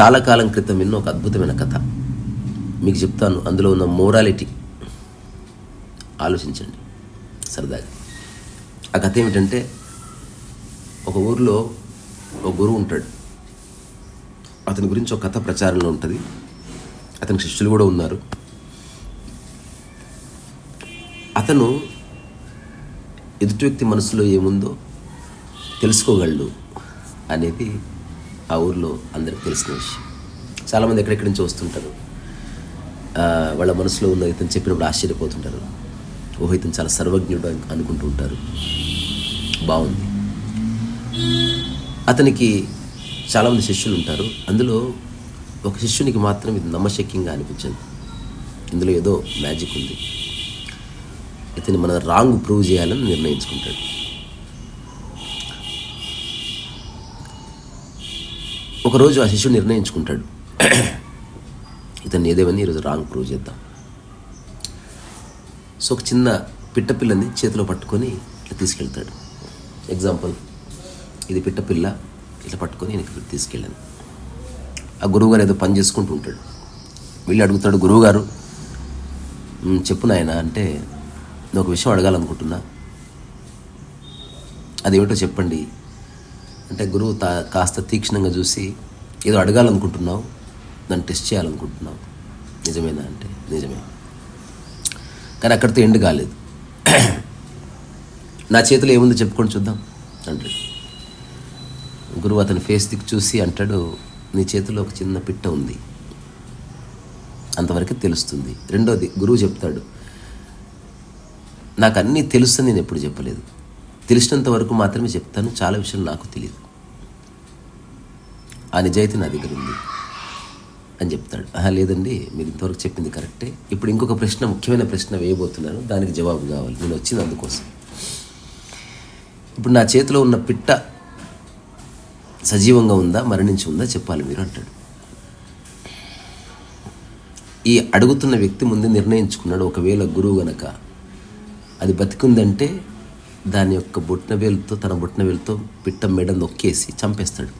చాలా కాలం క్రితం విన్న ఒక అద్భుతమైన కథ. మీకు చెప్తాను అందులో ఉన్న మోరాలిటీ ఆలోచించండి సరదాగా. ఆ కథ ఏమిటంటే ఒక ఊరిలో ఒక గురువు ఉంటాడు. అతని గురించి ఒక కథ ప్రచారంలో ఉంటుంది. అతని శిష్యులు కూడా ఉన్నారు. అతను ఎదుటి వ్యక్తి మనసులో ఏముందో తెలుసుకోగలడు అనేది ఆ ఊర్లో అందరికి తెలిసిన విషయం. చాలామంది ఎక్కడెక్కడి నుంచి వస్తుంటారు. వాళ్ళ మనసులో ఉన్న ఇతను చెప్పినప్పుడు ఆశ్చర్యపోతుంటారు. ఓహో ఇతను చాలా సర్వజ్ఞుడు అనుకుంటూ ఉంటారు. బాగుంది. అతనికి చాలామంది శిష్యులు ఉంటారు. అందులో ఒక శిష్యునికి మాత్రం ఇది నమ్మశక్యంగా అనిపించింది. ఇందులో ఏదో మ్యాజిక్ ఉంది. ఇతని మన రాంగ్ ప్రూవ్ చేయాలని నిర్ణయించుకుంటాడు. ఒకరోజు ఆ శిష్యుడు నిర్ణయించుకుంటాడు. ఇతన్ని ఏదేమని ఈరోజు రాంగ్ ప్రూవ్ చేద్దాం. సో ఒక చిన్న పిట్టపిల్లని చేతిలో పట్టుకొని ఇట్లా తీసుకెళ్తాడు. ఎగ్జాంపుల్ ఇది పిట్టపిల్ల ఇట్లా పట్టుకొని నేను ఇక్కడ తీసుకెళ్ళాను. ఆ గురువుగారు ఏదో పని చేసుకుంటూ ఉంటాడు. వెళ్ళి అడుగుతాడు గురువుగారు చెప్పు నాయన అంటే నేను ఒక విషయం అడగాలనుకుంటున్నా. అదేమిటో చెప్పండి అంటే గురువు తా కాస్త తీక్షణంగా చూసి ఏదో అడగాలనుకుంటున్నావు దాన్ని టెస్ట్ చేయాలనుకుంటున్నావు. నిజమేనా అంటే నిజమే. కానీ అక్కడితో ఎండ్ కాలేదు. నా చేతిలో ఏముందో చెప్పుకొని చూద్దాం. అంటాడు గురువు అతని ఫేస్ దిక్కు చూసి అంటాడు నీ చేతిలో ఒక చిన్న పిట్ట ఉంది. అంతవరకు తెలుస్తుంది. రెండోది గురువు చెప్తాడు నాకు అన్నీ తెలుస్తుంది నేను ఎప్పుడు చెప్పలేదు. తెలిసినంత వరకు మాత్రమే చెప్తాను. చాలా విషయాలు నాకు తెలియదు ఆ నిజాయితీ నా దగ్గర ఉంది అని చెప్తాడు. ఆహా లేదండి మీరు ఇంతవరకు చెప్పింది కరెక్టే. ఇప్పుడు ఇంకొక ప్రశ్న ముఖ్యమైన ప్రశ్న వేయబోతున్నాను. దానికి జవాబు కావాలి. నేను వచ్చింది అందుకోసం. ఇప్పుడు నా చేతిలో ఉన్న పిట్ట సజీవంగా ఉందా మరణించి ఉందా చెప్పాలి మీరు అంటాడు. ఈ అడుగుతున్న వ్యక్తి ముందే నిర్ణయించుకున్నాడు. ఒకవేళ గురువు గనక అది బతికుందంటే దాని యొక్క బొట్టిన వేలుతో తన బొట్టిన వేలుతో పిట్ట మెడ నొక్కేసి చంపేస్తాడు.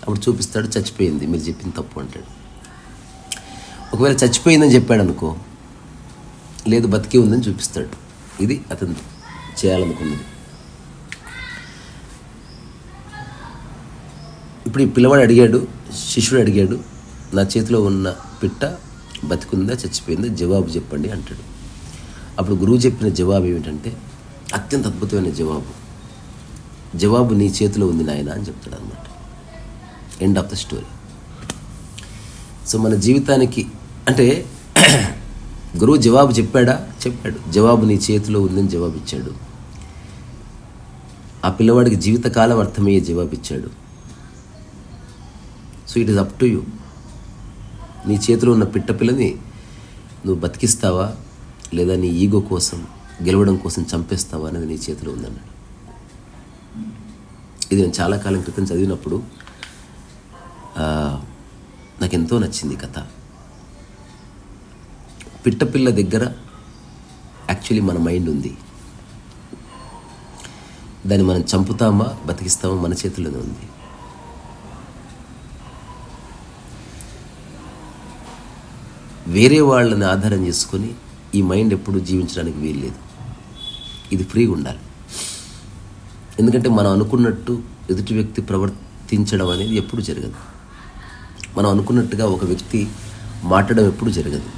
అప్పుడు చూపిస్తాడు చచ్చిపోయింది మీరు చెప్పింది తప్పు అంటాడు. ఒకవేళ చచ్చిపోయిందని చెప్పాడు అనుకో లేదు బతికే ఉందని చూపిస్తాడు. ఇది అతను చేయాలనుకున్నది. ఇప్పుడు ఈ పిల్లవాడు అడిగాడు శిష్యుడు అడిగాడు నా చేతిలో ఉన్న పిట్ట బతికుందా చచ్చిపోయిందా? జవాబు చెప్పండి అంటాడు. అప్పుడు గురువు చెప్పిన జవాబు ఏమిటంటే అత్యంత అద్భుతమైన జవాబు. జవాబు నీ చేతిలో ఉంది నాయన అని చెప్తాడు అనమాట end of the story so మన జీవితానికి అంటే గురువు జవాబు చెప్పాడా? చెప్పాడు. జవాబు నీ చేతిలో ఉందని జవాబు ఇచ్చాడు. ఆ పిల్లవాడికి జీవితకాలం అర్థమయ్యే జవాబు ఇచ్చాడు. So it is up to you నీ చేతిలో ఉన్న పిట్ట పిల్లని నువ్వు బతికిస్తావా? లేదా నీ ఈగో కోసం గెలవడం కోసం చంపేస్తావా అనేది నీ చేతిలో ఉందన్నాడు. ఇది నేను చాలా కాలం క్రితం చదివినప్పుడు నాకు ఎంతో నచ్చింది కథ. పిట్టపిల్ల దగ్గర యాక్చువల్లీ మన మైండ్ ఉంది. దాన్ని మనం చంపుతామా బతికిస్తామా మన చేతిలోనే ఉంది. వేరే వాళ్ళని ఆధారం చేసుకొని ఈ మైండ్ ఎప్పుడు జీవించడానికి వీల్లేదు. ఇది ఫ్రీగా ఉండాలి. ఎందుకంటే మనం అనుకున్నట్టు ఎదుటి వ్యక్తి ప్రవర్తించడం అనేది ఎప్పుడు జరగదు. మనం అనుకున్నట్టుగా ఒక వ్యక్తి మాట్లాడడం ఎప్పుడు జరగదు.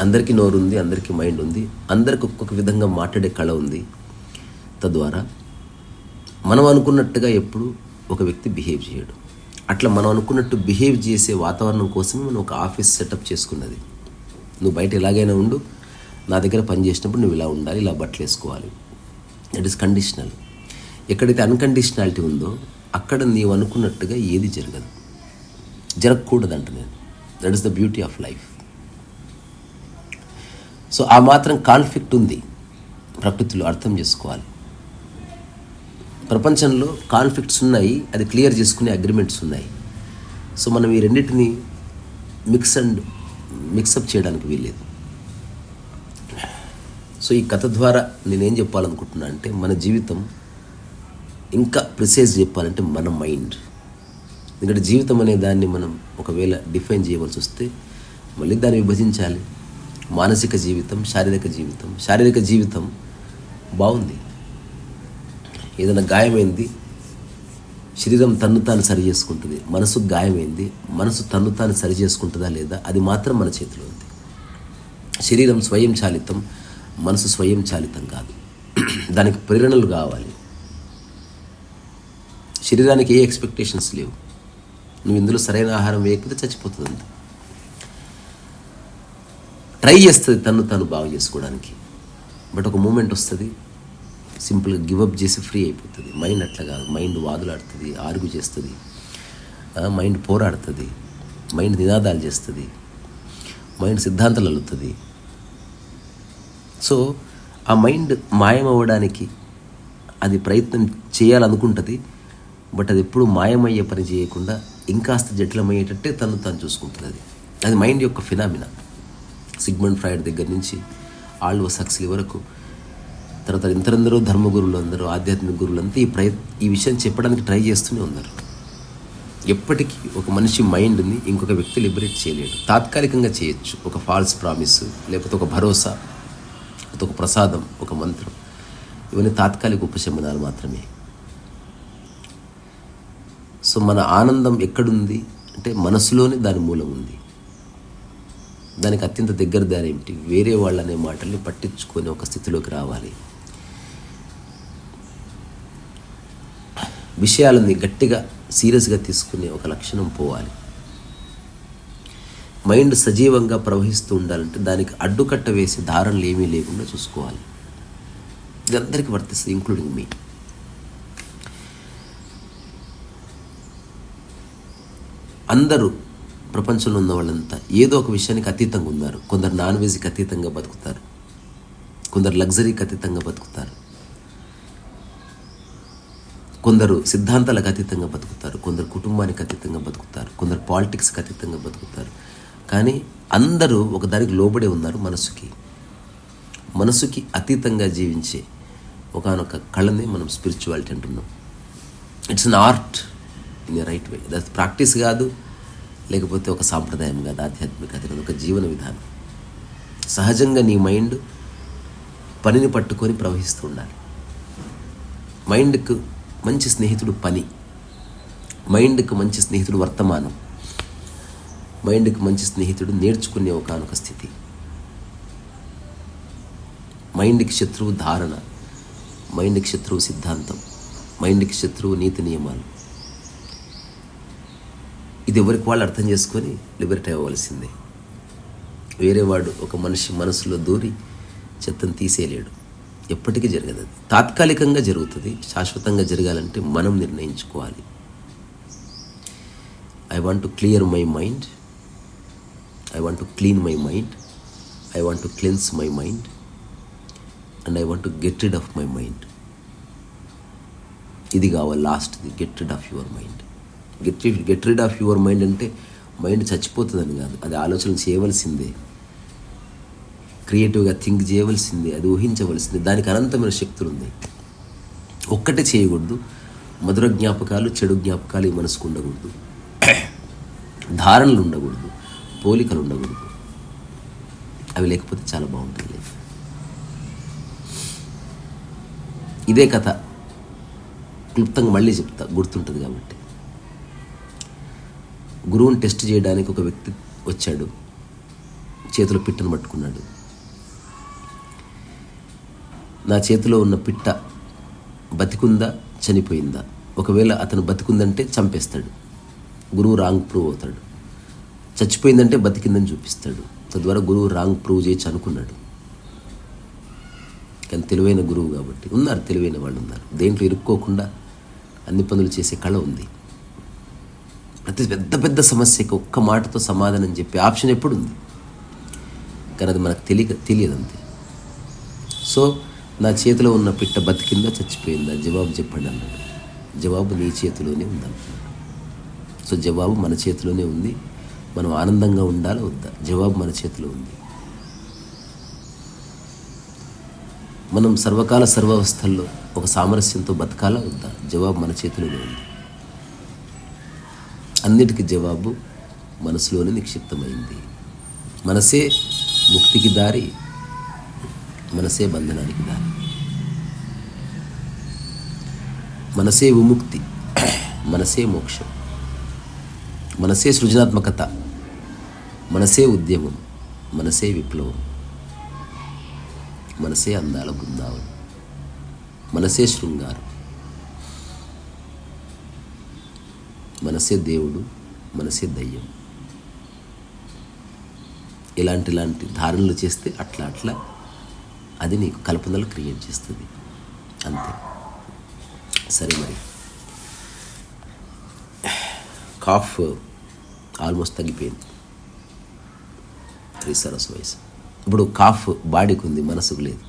అందరికీ నోరు ఉంది అందరికీ మైండ్ ఉంది అందరికి ఒక్కొక్క విధంగా మాట్లాడే కళ ఉంది. తద్వారా మనం అనుకున్నట్టుగా ఎప్పుడు ఒక వ్యక్తి బిహేవ్ చేయడు. అట్లా మనం అనుకున్నట్టు బిహేవ్ చేసే వాతావరణం కోసమే మనం ఒక ఆఫీస్ సెటప్ చేసుకున్నది. నువ్వు బయట ఎలాగైనా ఉండు నా దగ్గర పని చేసినప్పుడు నువ్వు ఇలా ఉండాలి ఇలా బట్టలు వేసుకోవాలి. దట్ ఈస్ కండిషనల్ ఎక్కడైతే అన్కండిషనాలిటీ ఉందో అక్కడ నీవు అనుకున్నట్టుగా ఏది జరగదు. జరగకూడదంట నేను. That is the beauty of life so ఆ మాత్రం కాన్ఫ్లిక్ట్ ఉంది. ప్రకృతిలో అర్థం చేసుకోవాలి. ప్రపంచంలో కాన్ఫ్లిక్ట్స్ ఉన్నాయి అది క్లియర్ చేసుకునే అగ్రిమెంట్స్ ఉన్నాయి. సో మనం ఈ రెండింటిని మిక్స్ అండ్ మిక్సప్ చేయడానికి వీల్లేదు. సో ఈ కథ ద్వారా నేనేం చెప్పాలనుకుంటున్నా అంటే మన జీవితం ఇంకా ప్రిసైజ్ చెప్పాలంటే మన మైండ్. ఎందుకంటే జీవితం అనే దాన్ని మనం ఒకవేళ డిఫైన్ చేయవలసి వస్తే మళ్ళీ దాన్ని విభజించాలి. మానసిక జీవితం శారీరక జీవితం. శారీరక జీవితం బాగుంది. ఏదైనా గాయమైంది శరీరం తన్ను తాను సరి చేసుకుంటుంది. మనసు గాయమైంది మనసు తన్ను తాను సరి చేసుకుంటుందా లేదా అది మాత్రం మన చేతిలో ఉంది. శరీరం స్వయం చాలితం మనసు స్వయం చాలితం కాదు. దానికి ప్రేరణలు కావాలి. శరీరానికి ఏ ఎక్స్పెక్టేషన్స్ లేవు. నువ్వు ఇందులో సరైన ఆహారం వేయకపోతే చచ్చిపోతుంది అంత. ట్రై చేస్తుంది తను తను బాగు చేసుకోవడానికి. బట్ ఒక మూమెంట్ వస్తుంది సింపుల్గా గివప్ చేసి ఫ్రీ అయిపోతుంది. మైండ్ అట్లా కాదు. మైండ్ వాదులాడుతుంది ఆరుగు చేస్తుంది. మైండ్ పోరాడుతుంది. మైండ్ నినాదాలు చేస్తుంది. మైండ్ సిద్ధాంతాలు అల్లుతుంది. సో ఆ మైండ్ మాయమవ్వడానికి అది ప్రయత్నం చేయాలనుకుంటుంది బట్ అది ఎప్పుడు మాయమయ్యే పని చేయకుండా ఇంకాస్త జటిలమయ్యేటట్టే తను తను చూసుకుంటుంది అది అది మైండ్ యొక్క ఫినామినా. సిగ్మండ్ ఫ్రాయిడ్ దగ్గర నుంచి ఆల్వో సక్స్లీ వరకు తర్వాత ఇంతరందరూ ధర్మగురులు అందరూ ఆధ్యాత్మిక గురువులు అంతా ఈ ప్రయత్ ఈ విషయం చెప్పడానికి ట్రై చేస్తూనే ఉన్నారు. ఎప్పటికీ ఒక మనిషి మైండ్ని ఇంకొక వ్యక్తి లిబరేట్ చేయలేడు. తాత్కాలికంగా చేయొచ్చు. ఒక ఫాల్స్ ప్రామిస్ లేకపోతే ఒక భరోసా. అదొక ఒక ప్రసాదం ఒక మంత్రం. ఇవన్నీ తాత్కాలిక ఉపశమనాలు మాత్రమే. సో మన ఆనందం ఎక్కడుంది? అంటే మనసులోనే దాని మూలం ఉంది. దానికి అత్యంత దగ్గర దారి ఏమిటి? వేరే వాళ్ళనే మాటల్ని పట్టించుకొని ఒక స్థితిలోకి రావాలి. విషయాలని గట్టిగా సీరియస్గా తీసుకునే ఒక లక్షణం పోవాలి. మైండ్ సజీవంగా ప్రవహిస్తూ ఉండాలంటే దానికి అడ్డుకట్ట వేసి దారులు ఏమీ లేకుండా చూసుకోవాలి. ఇది అందరికీ వర్తిస్తుంది ఇంక్లూడింగ్ మీ అందరూ ప్రపంచంలో ఉన్న వాళ్ళంతా ఏదో ఒక విషయానికి అతీతంగా ఉన్నారు. కొందరు నాన్ వెజ్కి అతీతంగా బతుకుతారు. కొందరు లగ్జరీకి అతీతంగా బతుకుతారు. కొందరు సిద్ధాంతాలకు అతీతంగా బతుకుతారు. కొందరు కుటుంబానికి అతీతంగా బతుకుతారు. కొందరు పాలిటిక్స్కి అతీతంగా బతుకుతారు. కానీ అందరూ ఒకదానికి లోబడే ఉన్నారు మనసుకి. మనసుకి అతీతంగా జీవించే ఒకనొక కళని మనం స్పిరిచువాలిటీ అంటున్నాం. It's an art in right way that practice కాదు లేకపోతే ఒక సాంప్రదాయం కాదు ఆధ్యాత్మికత కాదు ఒక జీవన విధానం. సహజంగా నీ మైండ్ పనిని పట్టుకొని ప్రవహిస్తూ ఉండాలి. మైండ్కు మంచి స్నేహితుడు పని. మైండ్కు మంచి స్నేహితుడు వర్తమానం. మైండ్కి మంచి స్నేహితుడు నేర్చుకునే ఒకనొక స్థితి. మైండ్కి శత్రువు ధారణ మైండ్కి శత్రువు సిద్ధాంతం మైండ్కి శత్రువు నీతి నియమాలు. ఇది ఎవరికి వాళ్ళు అర్థం చేసుకొని లిబరేట్ అవ్వవలసిందే. వేరే వాడు ఒక మనిషి మనసులో దూరి చెత్తను తీసేయలేడు. ఎప్పటికీ జరగదు అది. తాత్కాలికంగా జరుగుతుంది శాశ్వతంగా జరగాలంటే మనం నిర్ణయించుకోవాలి. I want to clear my mind I want to clean my mind I want to cleanse my mind and I want to get rid of my mind ఇది కావాలి లాస్ట్ది get rid of your mind get get rid of your mind అంటే mind చచ్చిపోతుందని కాదు. అది ఆలోచన చేయవలసిందే. క్రియేటివ్గా think చేయవలసిందే. అది ఊహించవలసిందే. దానికి అనంతమైన శక్తులు ఉంది ఒక్కటే చేయకూడదు. మధుర జ్ఞాపకాలు చెడు జ్ఞాపకాలు ఈ మనసుకు ఉండకూడదు. ధారణలు ఉండకూడదు. పోలికలు ఉండకూడదు అవి లేకపోతే చాలా బాగుంటుంది ఇదే కథ. క్లుప్తంగా మళ్ళీ చెప్తా. గుర్తుంటుంది కాబట్టి. గురువుని టెస్ట్ చేయడానికి ఒక వ్యక్తి వచ్చాడు. చేతిలో పిట్టను పట్టుకున్నాడు. నా చేతిలో ఉన్న పిట్ట బతికుందా చనిపోయిందా? ఒకవేళ అతను బతికుందంటే చంపేస్తాడు. గురువు రాంగ్ ప్రూవ్ అవుతాడు. చచ్చిపోయిందంటే బతికిందని చూపిస్తాడు. తద్వారా గురువు రాంగ్ ప్రూవ్ చేయొచ్చు అనుకున్నాడు. కానీ తెలివైన గురువు కాబట్టి ఉన్నారు తెలివైన వాళ్ళు ఉన్నారు. దేంట్లో ఇరుక్కోకుండా అన్ని పనులు చేసే కళ ఉంది. ప్రతి పెద్ద పెద్ద సమస్యకి ఒక్క మాటతో సమాధానం చెప్పే ఆప్షన్ ఎప్పుడు ఉంది కానీ అది మనకు తెలియక తెలియదు అంతే. సో నా చేతిలో ఉన్న పిట్ట బతికిందా చచ్చిపోయిందా? జవాబు చెప్పండి అన్నాడు. జవాబు నీ చేతిలోనే ఉందన్నాడు. సో జవాబు మన చేతిలోనే ఉంది. మనం ఆనందంగా ఉండాలా వద్దా? జవాబు మన చేతిలో ఉంది. మనం సర్వకాల సర్వావస్థల్లో ఒక సామరస్యంతో బతకాలా వద్దా? జవాబు మన చేతిలోనే ఉంది. అన్నిటికీ జవాబు మనసులోనే నిక్షిప్తమైంది. మనసే ముక్తికి దారి మనసే బంధనానికి దారి. మనసే విముక్తి మనసే మోక్షం. మనసే సృజనాత్మకత. మనసే ఉద్యమం మనసే విప్లవం మనసే అందాల బృందావనం మనసే శృంగారం మనసే దేవుడు మనసే దయ్యం. ఇలాంటి ఇలాంటి ధారణలు చేస్తే అట్లా అట్లా అది నీకు కల్పనలు క్రియేట్ చేస్తుంది. అంతే. సరే మరి. కాఫ్ ఆల్మోస్ట్ తగ్గిపోయింది. త్రీ సరస్ ఇప్పుడు కాఫ్ బాడీకి ఉంది మనసుకు లేదు.